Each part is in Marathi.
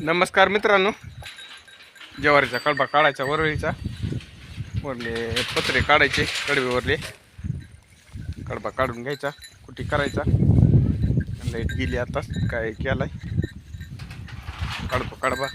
नमस्कार मित्रांनो. ज्वारीचा कडबा काढायचा वरळीचा. वरले पत्रे काढायचे कडवेवरले कडबा काढून घ्यायचा कुटी करायचा. लाइट गेली आता काय केलाय? कडबा कडबा.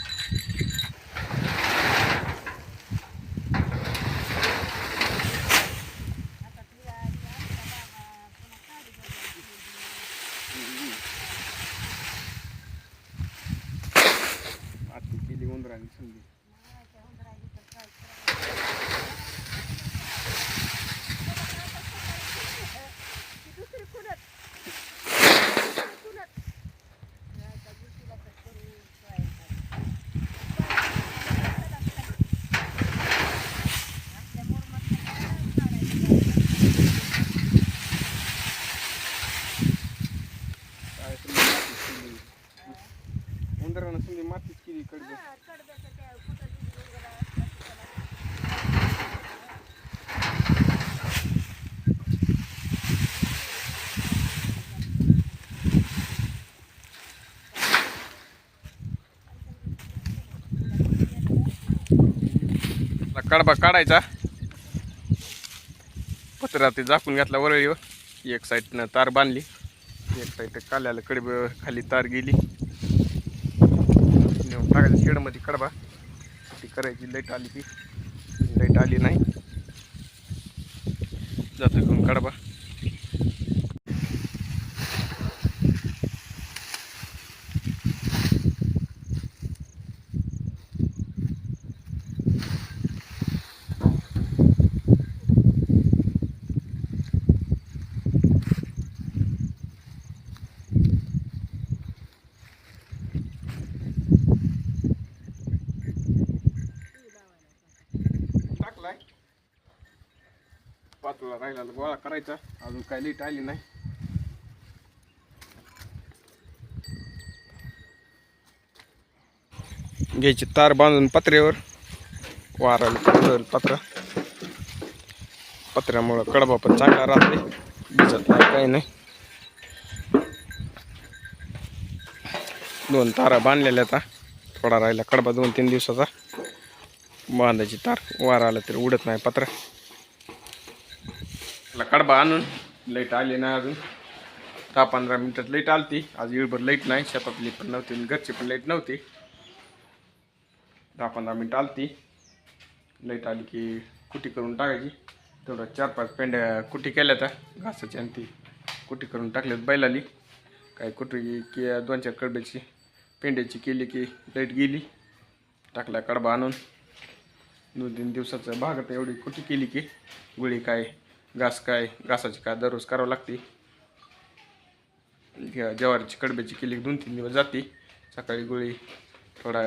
कडबा काढायचा. पत्रा ते झाकून घातला वरळीवर. एक साईडनं तार बांधली. एक साईड काल्याला कडब खाली तार गेली. नेऊन टाकायचं शेडमध्ये कडबा ती करायची लाइट आली की. लाइट आली नाही. जातो घेऊन कडबा पातळा राहिला गोळा करायचा. अजून काही लाइट आली नाही. घ्यायची तार बांधून पत्र्यावर. वाराला पत्र पत्रा. पत्र्यामुळं कडबा पण चांगला राहते भिजत नाही काही नाही. दोन तारा बांधलेल्या आता. थोडा राहिला कडबा दोन तीन दिवसाचा. बांधायची तार. वारा आला तरी उडत नाही पत्रा. त्याला कडबा आणून लाइट आली नाही अजून. दहा पंधरा मिनटात लाइट आलती. आज इळभर लाइट नाही शेतातली पण नव्हती आणि घरची पण लाइट नव्हती. दहा पंधरा मिनटं आलती. लाइट आली की कुटी करून टाकायची. तेवढं चार पाच पेंड्या कुटी केल्या त्या घासाची आणि ती कुटी करून टाकल्यात बैलाली. काय कुटी की दोन चार कडब्याची पेंड्याची केली की लाइट गेली. टाकला कडबा आणून. दोन तीन दिवसाचं भागात एवढी कुटी केली की गुळी काय घास काय घासाची काय दररोज करावं लागते. जवारीची ज्वारीची कडब्याची केली दोन तीन दिवस जाते. सकाळी गोळी थोडा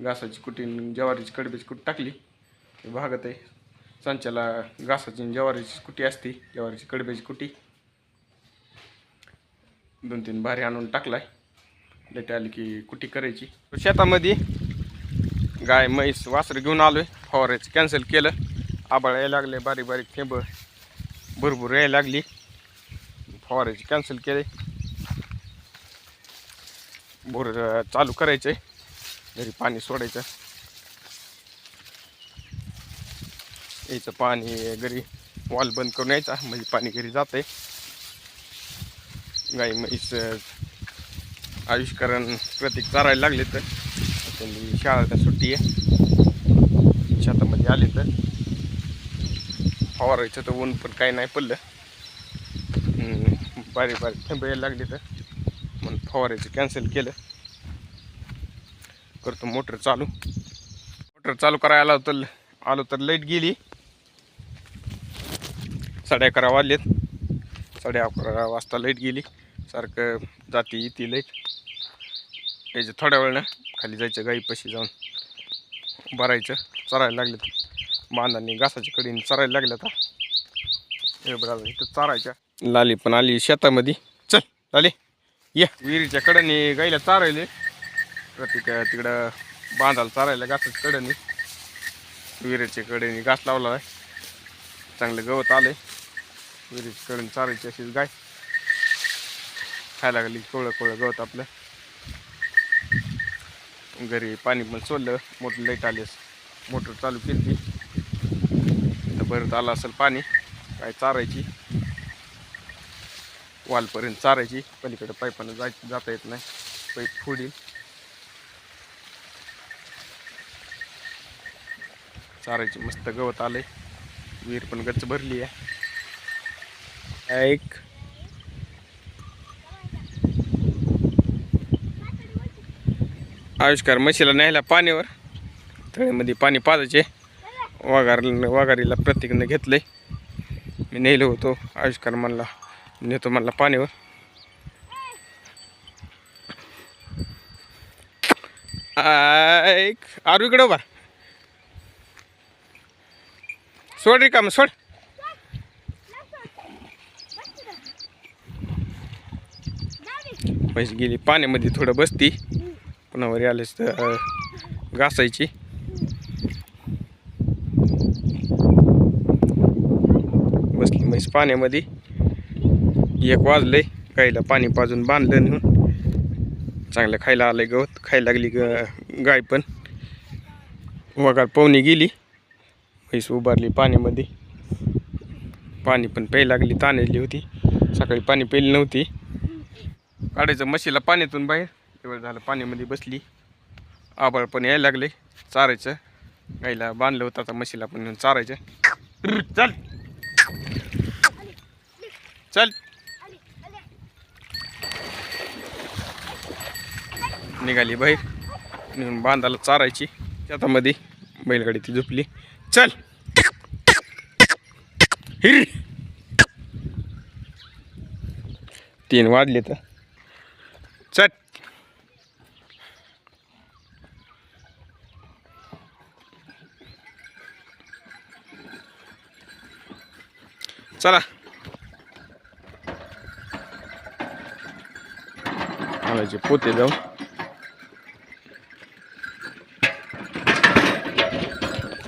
घासाची कुटी जवारीची ज्वारीची कडब्याची कुटी टाकली. भागत आहे. संचाला घासाची जवारीची ज्वारीची कुटी असते ज्वारीची कडब्याची कुटी. दोन तीन भारी आणून टाकलाय. लेट आली की कुटी करायची. शेतामध्ये गाय म्हैस वासरं घेऊन आलोय. फवारायचं कॅन्सल केलं. आबाळ यायला लागले बारीक बारीक थेंब भरभूर यायला लागली. फवारायची कॅन्सल केले. बोर चालू करायचे. घरी पाणी सोडायचं. यायचं पाणी घरी वॉल बंद करून यायचा म्हणजे पाणी घरी जाते गाई म्हैस अं, प्रतीक चारायला लागले तर त्यांनी शाळेला सुट्टी आहे. शेतामध्ये आले तर. फवारायचं तर ऊन पण काही नाही पडलं. बारीक बारीक थेंब यायला लागले तर. म्हणून फवारायचं कॅन्सल केलं. करतो मोटर चालू. मोटर चालू करायला आलो तर आलो तर लाइट गेली. साडे अकरा वाजलेत. साडे अकरा वाजता लाइट गेली. सारखं जाती येते लाइट यायचं थोड्या वेळानं. खाली जायचं गाईपाशी जाऊन. भरायचं चरायला लागलेत. बांधांनी घासाच्या कडीने चरायला लागल्या हे. बघा इथं चारायच्या. लाली पण आली शेतामध्ये. चल लाली ये. विहिरीच्या कडेने गाईला चारायले. प्रत्येक तिकडं बांधाला चारायला घासाच्या कडेने. विहिरीच्या कडेने घास लावला आहे. चांगलं गवत आलंय. विहिरीच्या कडेने चारायची अशीच गाय. खायला लागली कोवळं कोवळं गवत आपलं. घरी पाणी पण सोडलं. मोटर लाइट आलीस मोटर चालू केली तर परत आलं असेल पाणी. काय चारायची? वालपर्यंत चारायची. पलीकडे पाईपानं जाय जाता येत नाही. पाईप फोडील चारायची मस्त गवत आले विहीर पण गच्च भरली आहे. एक आविष्कार म्हशीला न्यायला पाण्यावर. तळ्यामध्ये पाणी पाजायचे. वाघार वाघारीला प्रतिज्ञा घेतलं आहे मी नेलो होतो. आविष्कार म्हणला नेतो म्हणला पाण्यावर. ऐक आरू इकडं उभा. सोड रे काम सोड. पैसे गेली पाण्यामध्ये थोडं बसती. पुन्हा वरी आलेच तर घासायची बसली म्हैस पाण्यामध्ये. एक वाजलंय गाईला पाणी पाजून बांधलं नेऊन. चांगलं खायला आलंय गवत खायला लागली ग गाय पण. वगार पवनी गेली. म्हैस उभारली पाण्यामध्ये. पाणी पण प्यायला लागली ताणली होती. सकाळी पाणी प्यायली नव्हती. काढायचं म्हशीला पाण्यातून बाहेर. एवढं झालं पाण्यामध्ये बसली. आबाळ पण यायला लागले. चारायचं. गाईला बांधलं होतं आता म्हशीला पण चारायचं. चल. चल. निघाली बाहेर नेऊन बांधाला चारायची. शेतामध्ये बैलगाडी ती झोपली. चल. हिर. तीन वाजले तर. चल. चला. आणायचे पोते जाऊन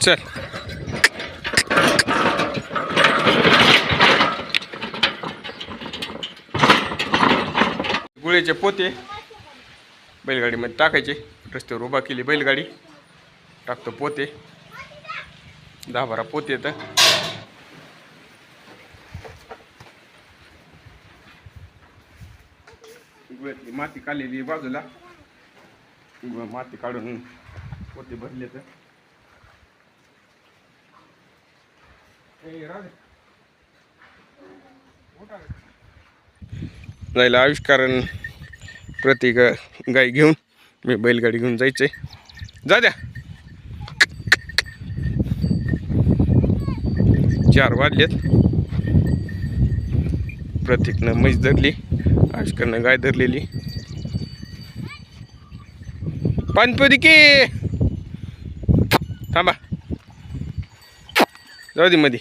चल. गुळ्याचे पोते बैलगाडीमध्ये टाकायचे. रस्त्यावर उभा केली बैलगाडी. टाकतो पोते. दहा बारा पोते येतं गुळ्यातली माती काढलेली बाजूला. माती काढून पोते भरले तर जायला आविष्कारण प्रत्येक गाय घेऊन. मी बैलगाडी घेऊन जायचे जा द्या. चार वाजलेत. प्रतीकनं म्हैस धरली आविष्कारनं गाय धरलेली. पाणीपुरी की थांबा. जाऊ दे मध्ये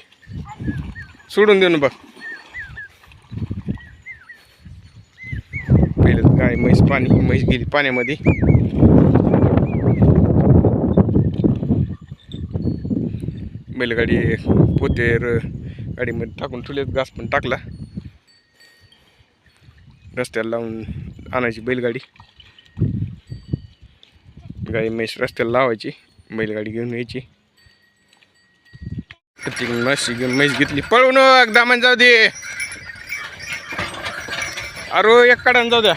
सोडून देऊ ना बघ. पहिलं गाय म्हैस पाणी. म्हैस गेली पाण्यामध्ये. बैलगाडी पोतेर गाडीमध्ये टाकून ठेवले घास पण टाकला. रस्त्याला लावून आणायची बैलगाडी. गाडी म्हैस रस्त्याला लावायची बैलगाडी घेऊन यायची. प्रत्येक म्हशी घेऊन म्हैस घेतली पळून दामान जाऊ दे. अरे एक काढान जाऊ द्या.